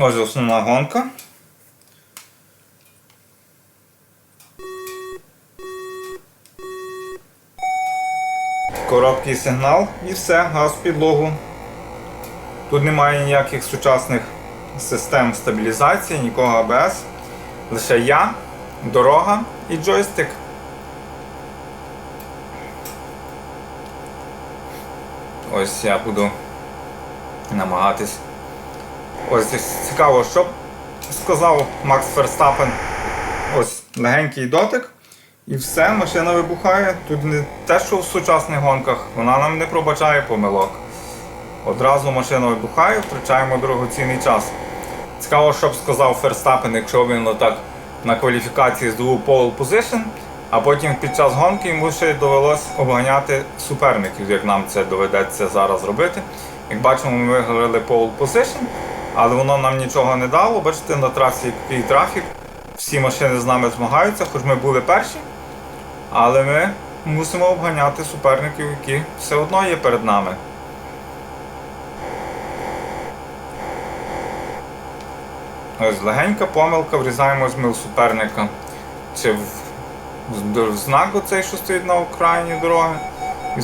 Ось основна гонка. Короткий сигнал і все, газ в підлогу. Тут немає ніяких сучасних систем стабілізації, нікого АБС. Лише я, дорога і джойстик. Ось я буду намагатись. Ось цікаво, що сказав Макс Ферстапен. Ось легенький дотик. І все, машина вибухає. Тут не те, що в сучасних гонках, вона нам не пробачає помилок. Одразу машина вибухає, втрачаємо дорогоцінний час. Цікаво, що б сказав Ферстапен, якщо він отак на кваліфікації здобув pole position, а потім під час гонки йому ще й довелось обганяти суперників, як нам це доведеться зараз робити. Як бачимо, ми виграли pole position, але воно нам нічого не дало. Бачите, на трасі який трафік. Всі машини з нами змагаються, хоч ми були перші. Але ми мусимо обганяти суперників, які все одно є перед нами. Ось легенька помилка, врізаємось ми в суперника. Чи в, знак оцей, що стоїть на окраїні дороги.